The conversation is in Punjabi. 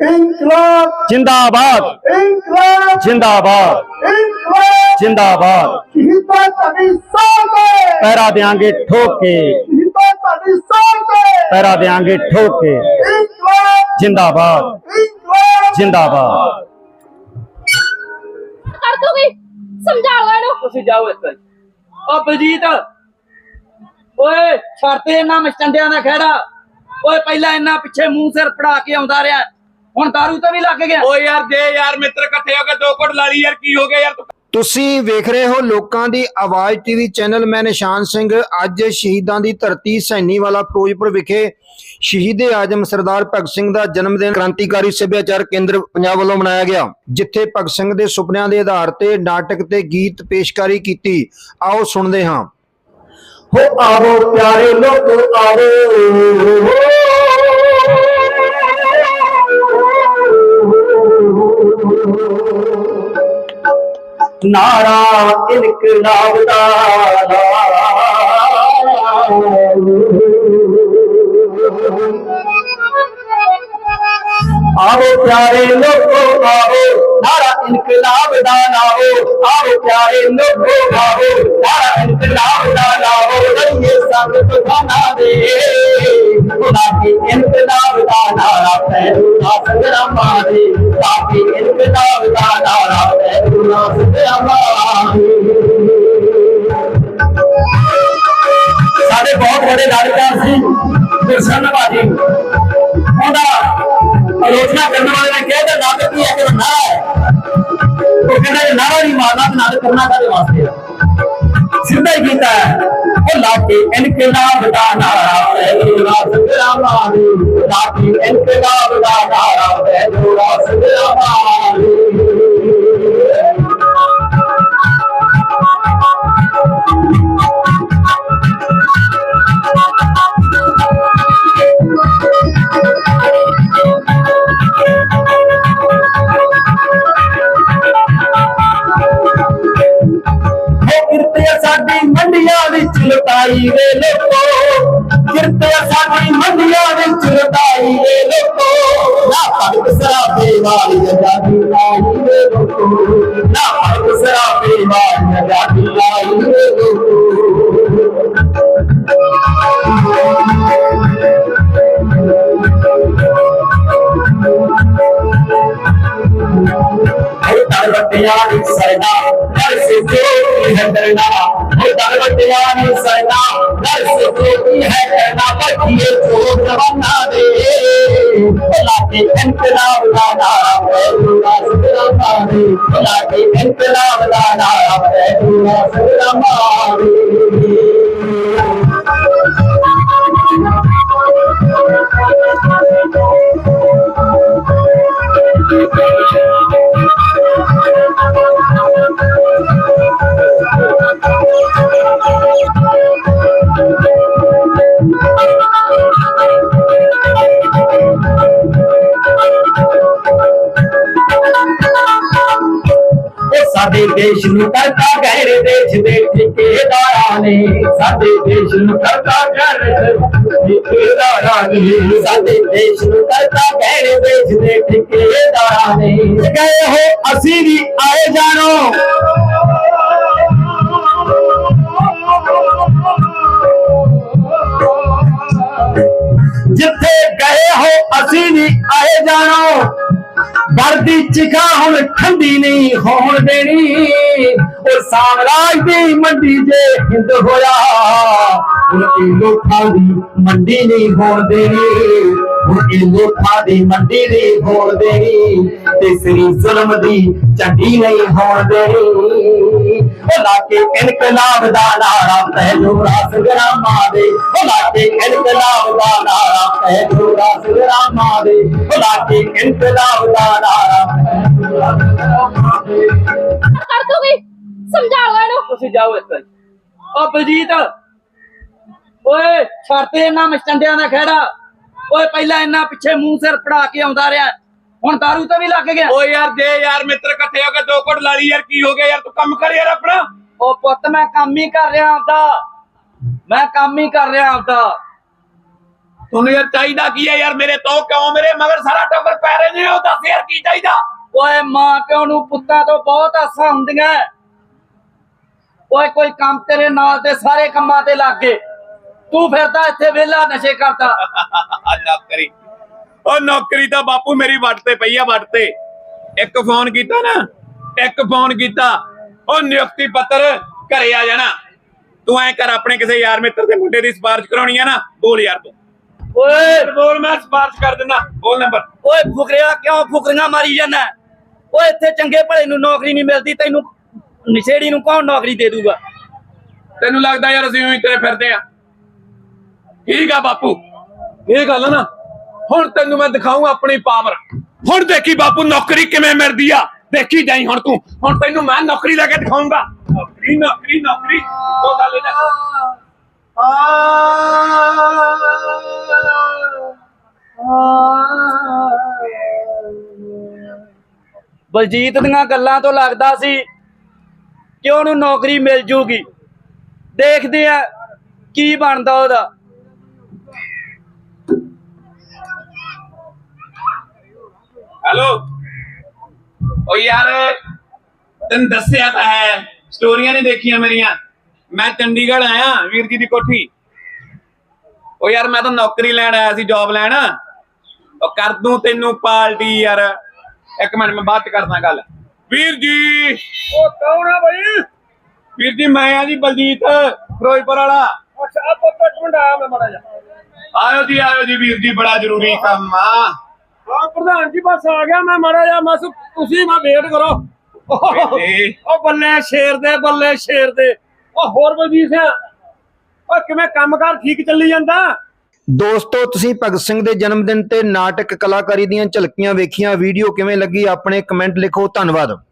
ਇਨਕਲਾਬ ਜਿੰਦਾਬਾਦ ਇਨਕਲਾਬ ਜਿੰਦਾਬਾਦ ਇਨਕਲਾਬ ਜਿੰਦਾਬਾਦ ਸ਼ਹੀਦਾਂ ਤੁਹਾਡੀ ਸਾਹਮਣੇ ਪਹਿਰਾ ਦੇਾਂਗੇ ਠੋਕ ਕੇ ਸ਼ਹੀਦਾਂ ਤੁਹਾਡੀ ਸਾਹਮਣੇ ਪਹਿਰਾ ਦੇਾਂਗੇ ਠੋਕ ਕੇ ਇਨਕਲਾਬ ਜਿੰਦਾਬਾਦ ਇਨਕਲਾਬ ਜਿੰਦਾਬਾਦ ਕਰ ਦੂਗੀ? ਸਮਝਾਓ ਇਹਨੂੰ ਤੁਸੀਂ ਜਾਓ ਹੀ। ਓ ਬਲਜੀਤ ਓਏ ਛੱਡਤੇ ਇਹਨਾਂ ਮਸਟੰਡਿਆਂ ਦਾ ਖਹਿੜਾ। ਓਏ ਪਹਿਲਾਂ ਇਹਨਾਂ ਪਿੱਛੇ ਮੂੰਹ ਸਿਰ ਫੜਾ ਕੇ ਆਉਂਦਾ ਰਿਹਾ। ਹੁਣ दारू ਤੇ ਵੀ ਲੱਗ ਗਿਆ। ਓ ਯਾਰ ਦੇ ਯਾਰ ਮਿੱਤਰ ਇਕੱਠੇ ਹੋ ਕੇ ਦੋ ਕੁੱਟ ਲਾ ਲਈ ਯਾਰ ਕੀ ਹੋ ਗਿਆ ਯਾਰ ਤੁਸੀਂ ਵੇਖ ਰਹੇ ਹੋ ਲੋਕਾਂ ਦੀ ਆਵਾਜ਼ ਟੀਵੀ ਚੈਨਲ ਮੈਂ ਨਿਸ਼ਾਨ ਸਿੰਘ। ਅੱਜ ਸ਼ਹੀਦਾਂ ਦੀ ਧਰਤੀ ਸੈਣੀਵਾਲਾ ਫਿਰੋਜ਼ਪੁਰ ਵਿਖੇ ਸ਼ਹੀਦ ਆਜਮ ਸਰਦਾਰ ਭਗਤ ਸਿੰਘ ਦਾ ਜਨਮ ਦਿਨ ਕ੍ਰਾਂਤੀਕਾਰੀ ਸੱਭਿਆਚਾਰ ਕੇਂਦਰ ਪੰਜਾਬ ਵੱਲੋਂ ਮਨਾਇਆ ਗਿਆ। ਜਿੱਥੇ ਭਗਤ ਸਿੰਘ ਦੇ ਸੁਪਨਿਆਂ ਦੇ ਆਧਾਰ ਤੇ ਨਾਟਕ ਤੇ ਗੀਤ ਪੇਸ਼ਕਾਰੀ ਕੀਤੀ। ਆਓ ਸੁਣਦੇ ਹਾਂ। ਹੋ ਆਵੋ ਪਿਆਰੇ ਲੋਕ ਆਵੋ। ਨਾਰਾ ਇਨਕਲਾਬ ਦਾ ਆਵੋ ਪਿਆਰੇ ਲੋਕੋ ਆਵੋ। ਨਾਰਾ ਇਨਕਲਾਬ ਦਾ ਲਾਵੋ ਆਵੋ ਪਿਆਰੇ ਲੋਕੋ ਆਵੋ ਨਾਰਾ ਇਨਕਲਾਬ ਦਾ ਲਾਵੋ ਰਹੀਏ ਸੰਗ ਤੁਖਾਨਾ ਦੇ। ਗੁਨਾਹੀ ਇਨਕਲਾਬ ਦਾ ਨਾਰਾ, ਪੈਰੂ ਸੰਗਰਾਮਾਂ ਦੇ। ਕਾਫੀ ਇਨਕਲਾਬ ਦਾ ਨਾਰਾ, ਪੈਰੂ ਸੰਗਰਾਮਾਂ। ਸਾਡੇ ਬਹੁਤ ਵੱਡੇ ਲਾੜਕਾਰ ਸੀ ਗੁਰਸ਼ਨ ਬਾਜੀ ਉਹਦਾ ਆਲੋਚਨਾ ਕਰਨ ਵਾਲੇ ਨੇ ਕਿਹਾ ਤਾਂ ਨਾਟਕ ਕੀ ਹੈ ਕਿ ਨਾਰਾ ਹੈ। ਕਹਿੰਦਾ ਇਹ ਨਾਰਾ ਨਹੀਂ ਮਾਰਨਾ ਤੇ ਨਾਟਕ ਕਰਨਾ ਕਾਹਦੇ ਵਾਸਤੇ ਆ? ਸਿੱਧਾ ਹੀ ਕੀਤਾ ਹੈ। ਉਹ ਲਾਕੇ ਇਨਕਲਾਬ ਦਾ ਨਾਰਾ ਪਹਿਲੂਰਾ ਸੰਗਰਾਮਾਂ ਨੇ ਲਾਕੇ ਇਨਕਲਾਬ ਦਾ ਨਾਰਾ ਪਹਿਲੂਰਾ ਸੰਗਰਾਮਾਂ ਨੇ ਹੋ ਮੰਡੀਆਂ ਵਿੱਚ ਲੁਟਾਈ ਵੇ ਲੋਕੋ। ਕਿਰਤੇ ਸਾਡੀ ਮੰਡੀਆਂ ਵਿੱਚ ਲੁਟਾਈ ਵੇ ਲੋਕੋ। ਨਾ ਪਰਕ ਸਰਾਬੇ ਵਾਲੀ ਆਜ਼ਾਦੀ ਲਾਈ ਵੇ ਲੋਕੋ। ਨਾ ਪਰਕ ਸਰਾਬੇ ਵਾਲੀ ਆਜ਼ਾਦੀ ਲਾਈ ਵੇ ਲੋਕੋ। ਉਹ ਦਰਵਟਿਆ ਦੀ ਸਰਦਾ, ਦਰ ਸੇ ਜੋਤੀ ਹੈ ਕਰਨਾ। ਉਹ ਦਰਵਟਿਆ ਦੀ ਸਰਦਾ, ਦਰ ਸੇ ਜੋਤੀ ਹੈ ਕਰਨਾ। ਪੱਕੀਏ ਜੋ ਜਵਾਨਾ ਦੇ। ਲਾਕੇ ਇਨਕਲਾਬ ਦਾ ਨਾਰਾ ਪਹਿਲੂਆ ਸੁਗਰਾਮਾ ਦੇ। ਲਾਕੇ ਇਨਕਲਾਬ ਦਾ ਨਾਰਾ ਪਹਿਲੂਆ ਸੁਗਰਾਮਾ ਦੇ। ਉਹ ਸਾਡੇ ਦੇਸ਼ ਨੂੰ ਕਰਤਾ ਗਹਿਰੇ ਦੇਸ਼ ਦੇ ਠੇਕੇਦਾਰਾਂ ਨੇ। ਸਾਡੇ ਦੇਸ਼ ਨੂੰ ਕਰਤਾ ਗਹਿਰੇ ਠੇਕੇਦਾਰਾਂ ਨੇ। ਸਾਡੇ ਦੇਸ਼ ਨੂੰ ਕਰਤਾ ਗਹਿਰੇ ਦੇਸ਼ ਦੇ ਠੇਕੇਦਾਰਾਂ ਨੇ। ਗਏ ਹੋ, ਅਸੀਂ ਵੀ ਆਏ ਜਾਣੋ। ਜਿੱਥੇ ਗਏ ਹੋ, ਅਸੀਂ ਵੀ ਆਏ ਜਾਣੋ। ਵਰਦੀ ਚਿਖਾ ਹੁਣ ਠੰਡੀ ਨਹੀਂ ਹੋਣ ਦੇਣੀ। ਉਹ ਸਾਮਰਾਜ ਦੀ ਮੰਡੀ ਜੇ ਹਿੰਦ ਹੋਇਆ। ਹੁਣ ਇਹ ਲੋਕਾਂ ਦੀ ਮੰਡੀ ਨਹੀਂ ਹੋਣ ਦੇਣੀ। ਹੁਣ ਇਹ ਲੋਕਾਂ ਦੀ ਮੰਡੀ ਨਹੀਂ ਹੋਣ ਦੇਣੀ। ਤੇ ਸ੍ਰੀ ਜ਼ੁਲਮ ਦੀ ਝੰਡੀ ਨਹੀਂ ਹੋਣ ਦੇਣੀ। ਉਹ ਲਾਕੇ ਇਨਕਲਾਬ ਦਾ ਨਾਰਾ ਪਹਿਲੂ ਸੰਗਰਾਮਾਂ ਦੇ। ਉਹ ਲਾਕੇ ਇਨਕਲਾਬ ਦਾ ਨਾਰਾ ਪਹਿਲੂ ਸੰਗਰਾਮਾਂ ਦੇ। ਉਹ ਲਾਕੇ ਇਨਕਲਾਬ ਦਾ ਨਾਰਾ ਕਰ ਦੂਗੀ? ਸਮਝਾਓ ਇਹਨੂੰ। ਤੁਸੀਂ ਜਾਓ ਇਸ ਤਰ੍ਹਾਂ ਹੀ। ਓ ਬਲਜੀਤ ਓਏ ਛੱਡਤੇ ਇਹਨਾਂ ਮਸਟੰਡਿਆਂ ਦਾ ਖਹਿੜਾ ਓਏ ਪਹਿਲਾਂ ਇਹਨਾਂ ਪਿੱਛੇ ਮੂੰਹ ਸਿਰ ਫੜਾ ਕੇ ਆਉਂਦਾ ਰਿਹਾ। ਹੁਣ दारू ਤੇ ਵੀ ਲੱਗ ਗਿਆ। ਓ ਯਾਰ ਦੇ ਯਾਰ ਮਿੱਤਰ ਇਕੱਠੇ ਹੋ ਕੇ ਦੋ ਕੁੱਟ ਲਾ ਲਈ ਯਾਰ ਕੀ ਹੋ ਗਿਆ ਯਾਰ ਤੂੰ ਕੰਮ ਕਰ ਯਾਰ ਆਪਣਾ। ਉਹ ਪੁੱਤ ਮੈਂ ਕੰਮ ਹੀ ਕਰ ਰਿਹਾ ਆਪਦਾ। ਮੈਂ ਕੰਮ ਹੀ ਕਰ ਰਿਹਾ ਆਪਦਾ। ਤੁਹਾਨੂੰ ਯਾਰ ਚਾਹੀਦਾ ਕੀ ਹੈ ਯਾਰ ਮੇਰੇ ਤੋਂ ਕਿਉਂ ਮੇਰੇ ਮਗਰ ਸਾਰਾ ਟੱਬਰ ਪੈ ਰਹੇ ਨੇ ਉਹ ਦੱਸ ਯਾਰ ਕੀ ਚਾਹੀਦਾ। ਓਏ ਮਾਂ ਪਿਓ ਨੂੰ ਪੁੱਤਾਂ ਤੋਂ ਬਹੁਤ ਆਸਾਂ ਹੁੰਦੀਆਂ। ਓਏ ਕੋਈ ਕੰਮ ਤੇਰੇ ਨਾਲ ਤੇ ਸਾਰੇ ਕੰਮਾਂ ਤੇ ਲੱਗ ਗਏ। ਤੂੰ ਫਿਰਦਾ ਇੱਥੇ ਵਿਹਲਾ ਨਸ਼ੇ ਕਰਦਾ। ਨੌਕਰੀ। ਉਹ ਨੌਕਰੀ ਤਾਂ ਬਾਪੂ ਮੇਰੀ ਵੱਟ ਤੇ ਪਈ ਆ ਵੱਟ ਤੇ। ਇੱਕ ਫੋਨ ਕੀਤਾ ਨਾ ਇੱਕ ਫੋਨ ਕੀਤਾ। ਉਹ ਨਿਯੁਕਤੀ ਪੱਤਰ ਘਰੇ ਆ ਜਾਣਾ। ਤੂੰ ਐ ਕਰ ਆਪਣੇ ਕਿਸੇ ਯਾਰ ਮਿੱਤਰ ਦੇ ਮੁੰਡੇ ਦੀ ਸਿਫਾਰਿਸ਼ ਕਰਾਉਣੀ ਆ ਨਾ ਬੋਲ ਯਾਰ ਤੂੰ। ਓਏ। ਬੋਲ ਮੈਂ ਸਿਫਾਰਿਸ਼ ਕਰ ਦਿੰਦਾ। ਬੋਲ ਨੰਬਰ। ਓਏ ਫੁਕਰਿਆ ਕਿਉਂ ਫੁਕਰੀਆਂ ਮਾਰੀ ਜਾਂਦਾ? ਓਏ ਇੱਥੇ ਚੰਗੇ ਭਲੇ ਨੂੰ ਨੌਕਰੀ ਨਹੀਂ ਮਿਲਦੀ ਤੈਨੂੰ ਨਸ਼ੇੜੀ ਨੂੰ ਕੌਣ ਨੌਕਰੀ ਦੇ ਦੂਗਾ? ਤੈਨੂੰ ਲੱਗਦਾ ਯਾਰ ਅਸੀਂ ਉਹੀ ਤੇਰੇ ਫਿਰਦੇ ਆ। ਠੀਕ ਆ ਬਾਪੂ। ਇਹ ਗੱਲ ਨਾ ਹੁਣ ਤੈਨੂੰ ਮੈਂ ਦਿਖਾਉਂ ਆਪਣੀ ਪਾਵਰ ਹੁਣ ਦੇਖੀ ਬਾਪੂ ਨੌਕਰੀ ਕਿਵੇਂ ਮਿਲਦੀ ਆ। ਦੇਖੀ ਜਾਈ ਹੁਣ ਤੂੰ। ਹੁਣ ਤੈਨੂੰ ਮੈਂ ਨੌਕਰੀ ਲੈ ਕੇ ਦਿਖਾਉਂਗਾ ਨੌਕਰੀ ਨੌਕਰੀ ਨੌਕਰੀ। ਉਹ ਗੱਲ ਨਾ। ਬਲਜੀਤ ਦੀਆਂ ਗੱਲਾਂ ਤੋਂ ਲੱਗਦਾ ਸੀ ਕਿ ਉਹਨੂੰ ਨੌਕਰੀ ਮਿਲ ਜੂਗੀ। ਦੇਖਦੇ ਆ ਕੀ ਬਣਦਾ ਉਹਦਾ। ਹੈਲੋ। ਓ ਯਾਰ, ਤੈਨੂੰ ਦੱਸਿਆ ਤਾਂ ਹੈ, ਸਟੋਰੀਆਂ ਨਹੀਂ ਦੇਖੀਆਂ ਮੇਰੀਆਂ। ਮੈਂ ਚੰਡੀਗੜ੍ਹ ਆਇਆ, ਵੀਰ ਜੀ ਦੀ ਕੋਠੀ। ਓ ਯਾਰ, ਮੈਂ ਤਾਂ ਨੌਕਰੀ ਲੈਣ ਆਇਆ ਸੀ ਜੌਬ ਲੈਣ। ਉਹ ਕਰ ਦੂੰ ਤੈਨੂੰ ਪਾਰਟੀ ਯਾਰ। ਇੱਕ ਮਿੰਟ, ਮੈਂ ਬਾਅਦ ਚ ਕਰਦਾ ਗੱਲ। ਵੀਰ ਜੀ। ਉਹ ਕੌਣ ਆ ਬਈ? ਵੀਰ ਜੀ ਮੈਂ ਆ ਜੀ ਬਲਜੀਤ ਫਿਰੋਜ਼ਪੁਰ ਵਾਲਾ। ਅੱਛਾ ਪੁੱਤ ਢੁੰਡਾ ਮੈਂ ਮੜਾ ਜਾ ਆਇਓ ਜੀ ਆਇਓ ਜੀ ਵੀਰ ਜੀ ਬੜਾ ਜ਼ਰੂਰੀ ਕੰਮ ਆ। ਹਾਂ ਪ੍ਰਧਾਨ ਜੀ ਬਸ ਆ ਗਿਆ ਮੈਂ ਮੜਾ ਜਾ ਬਸ ਤੁਸੀਂ ਮੈਂ ਵੇਟ ਕਰੋ। ਉਹ ਬੱਲੇ ਸ਼ੇਰ ਦੇ ਬੱਲੇ ਸ਼ੇਰ ਦੇ। ਉਹ ਹੋਰ ਬਲਜੀਤ ਸਿੰਘ ਉਹ ਕਿਵੇਂ ਕੰਮਕਾਰ ਠੀਕ ਚੱਲੀ ਜਾਂਦਾ? ਦੋਸਤੋ, ਤੁਸੀਂ ਭਗਤ ਸਿੰਘ ਦੇ ਜਨਮ ਦਿਨ ਤੇ ਨਾਟਕ ਕਲਾਕਾਰੀ ਦੀਆਂ ਝਲਕੀਆਂ ਵੇਖੀਆਂ, ਵੀਡੀਓ ਕਿਵੇਂ ਲੱਗੀ, ਆਪਣੇ ਕਮੈਂਟ ਲਿਖੋ, ਧੰਨਵਾਦ।